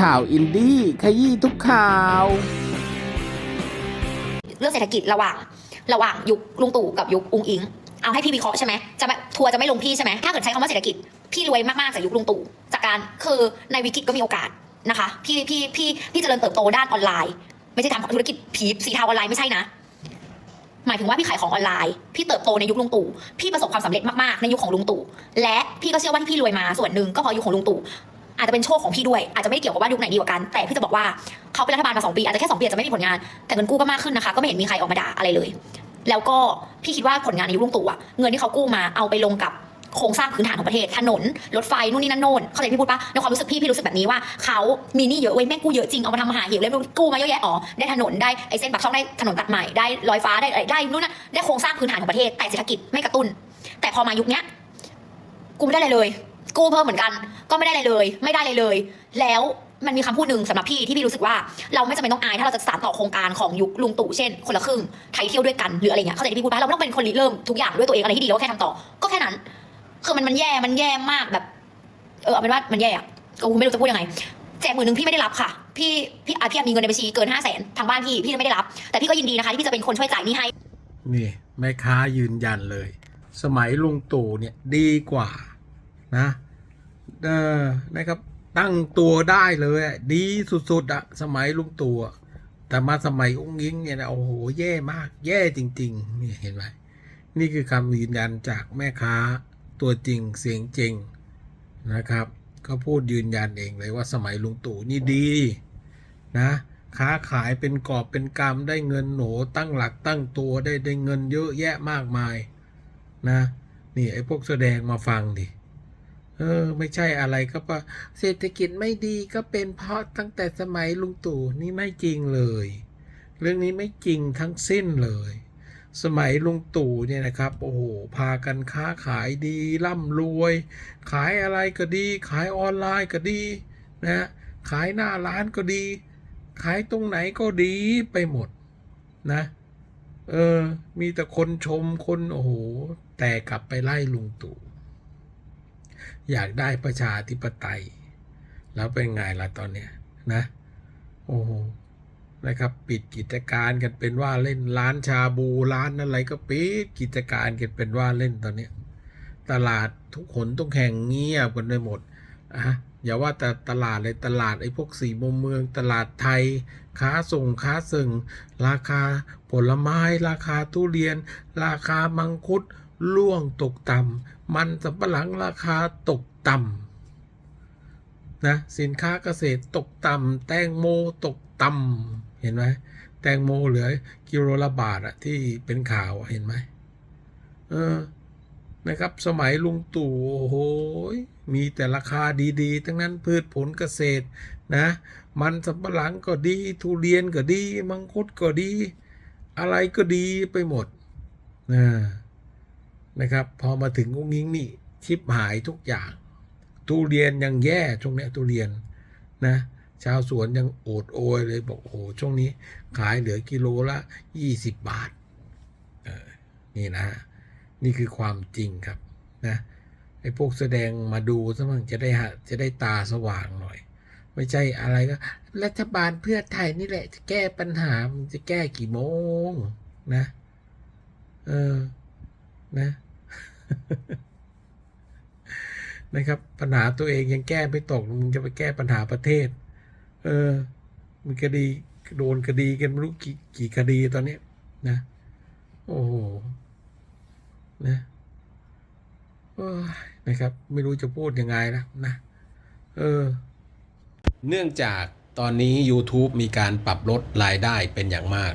ข่าวอินดี้ขยี้ทุกข่าว เรื่องเศรษฐกิจระหว่าง ระหว่างยุคลุงตู่กับยุคอุงอิง เอาให้พี่วิเคราะห์ใช่ไหมจะแบบทัวร์จะไม่ลงพี่ใช่ไหมถ้าเกิดใช้คำว่าเศรษฐกิจพี่รวยมากๆจากยุคลุงตู่จากการคือในวิกฤตก็มีโอกาสนะคะ พี่พี่พี่พี่เจริญเติบโตด้านออนไลน์ ไม่ใช่ทำธุรกิจผีสีเทาออนไลน์ไม่ใช่นะหมายถึงว่าพี่ขายของออนไลน์ พี่เติบโตในยุคลุงตู่ พี่ประสบความสำเร็จมากๆ ในยุคของลุงตู่ และพี่ก็เชื่อว่าที่พี่รวยมาส่วนหนึ่งก็เพราะยุคของลุงตู่ อาจจะเป็นโชคของพี่ด้วย อาจจะไม่ได้เกี่ยวกับว่ายุคไหนดีกว่ากัน แต่พี่จะบอกว่าเขาเป็นรัฐบาลมาสองปี อาจจะแค่สองปีอาจจะไม่มีผลงาน แต่เงินกู้ก็มากขึ้นนะคะ ก็ไม่เห็นมีใครออกมาด่าอะไรเลย แล้วก็พี่คิดว่าผลงานในยุคลุงตู่อะเงินที่เขากู้มาเอาไปลงกับโครงสร้างพื้นฐานของประเทศถนนรถไฟนู่นนี่นั่นโน่นเข้าใจพี่พูดปะในความรู้สึกพี่พี่รู้สึกแบบนี้ว่าเขามีหนี้เยอะเว้ยแม่งกู้เยอะจริงเอามาทำมหาเหวเลยกู้มาเยอะแยะอ๋อได้ถนนได้ไอ้เส้นปากช่องได้ถนนตัดใหม่ได้ลอยฟ้าได้อะไรได้นู่นน่ะได้โครงสร้างพื้นฐานของประเทศแต่เศรษฐกิจไม่กระตุ้น แต่พอมายุคเนี้ยกูไม่ได้อะไรเลย กู้เพิ่มเหมือนกัน ก็ไม่ได้อะไรเลย ไม่ได้อะไรเลย แล้วมันมีคำพูดหนึ่งสำหรับพี่ที่พี่รู้สึกว่าเราไม่จำเป็นต้องอายถ้าเราจะสานต่อโครงการของยุคลุงตู่เช่น คนละครึ่งไทยเที่ยวด้วยกันหรืออะไรเงี้ยเข้าใจที่พี่พูดไปเราไม่ต้องเป็นคนริเริ่มทุกอย่างด้วยตัวเองอะไรที่ดีเราก็แค่ทำต่อ ก็แค่นั้น คือมันมันแย่มันแย่มากแบบ เออเอาเป็นว่ามันแย่อะก็ไม่รู้จะพูดยังไงแจกหมื่นหนึ่งพี่ไม่ได้รับค่ะ พี่พี่อาพี่มีเงินในบัญชีเกินห้าแสนทางบ้านพี่พี่ไม่ได้รับ แต่พี่ก็ยินดีนะคะที่พี่จะเป็นคนช่วยจ่ายหนี้ให้นี่แม่ค้ายืนยันเลย สมัยลุงตู่เนี่ยดีกว่านะ เออนะครับ ตั้งตัวได้เลยดีสุดๆอะสมัยลุงตู่แต่มาสมัยอุ้งยิงเนี่ยนะโอ้โหแย่มาก แย่จริงๆนี่เห็นไหมนี่คือคำยืนยันจากแม่ค้าตัวจริงเสียงจริงนะครับก็พูดยืนยันเองเลยว่าสมัยลุงตู่นี่ดีนะค้าขายเป็นกอบเป็นกำได้เงินโหนตั้งหลักตั้งตัวได้ได้เงินเยอะแยะมากมายนะนี่ไอ้พวกแสดงมาฟังดิ เออ ไม่ใช่อะไรก็ว่าเศรษฐกิจไม่ดีก็เป็นเพราะตั้งแต่สมัยลุงตู่นี่ไม่จริงเลย เรื่องนี้ไม่จริงทั้งสิ้นเลย สมัยลุงตู่เนี่ยนะครับ โอ้โห พากันค้าขายดีร่ำรวย ขายอะไรก็ดี ขายออนไลน์ก็ดีนะขายหน้าร้านก็ดี ขายตรงไหนก็ดีไปหมดนะ เออ มีแต่คนชมคนโอ้โห แต่กลับไปไล่ลุงตู่ อยากได้ประชาธิปไตย แล้วเป็นไงล่ะตอนเนี้ยนะ โอ้โหนะครับ ปิดกิจการกันเป็นว่าเล่นร้านชาบูร้านอะไรก็ปิดกิจการกันเป็นว่าเล่นตอนเนี้ยตลาดทุกคนต้องแข่งเงียบกันไปหมดอะอย่าว่าแต่ตลาดเลยตลาดไอ้พวกสี่มุมเมือง ตลาดไทย ค้าส่งค้าส่งราคาผลไม้ ราคาทุเรียน ราคามังคุด ล่วงตกต่ำมันสำปะหลังราคาตกต่ำนะสินค้าเกษตรตกต่ำแตงโมตกต่ำเห็นไหมแตงโมเหลือกิโลละบาทอะที่เป็นข่าวเห็นไหมเออนะครับสมัยลุงตู่โอ้โหมีแต่ราคาดีๆ ทั้งนั้นพืชผลเกษตรนะ มันสำปะหลังก็ดีทุเรียนก็ดี มังคุดก็ดี อะไรก็ดีไปหมดนะ นะครับ พอมาถึงอุ้งยิงนี่ชิบหายทุกอย่าง ทุเรียนยังแย่ช่วงเนี้ยทุเรียนนะ ชาวสวนยังโอดโอยเลยบอกโอ้ช่วงนี้ขายเหลือกิโลละยี่สิบบาทเออนี่นะ นี่คือความจริงครับนะไอ้พวกแสดงมาดูซะมั่งจะได้จะได้ตาสว่างหน่อย ไม่ใช่อะไรก็ รัฐบาลเพื่อไทยนี่แหละ จะแก้ปัญหามันจะแก้กี่โมงนะ เออ นะ นะครับ ปัญหาตัวเองยังแก้ไม่ตกมึงจะไปแก้ปัญหาประเทศ เออมีคดีโดนคดีกันไม่รู้กี่กี่คดีตอนนี้นะ โอ้โหนะนะครับ ไม่รู้จะพูดยังไงนะนะเออ เนื่องจากตอนนี้ YouTube มีการปรับลดรายได้เป็นอย่างมาก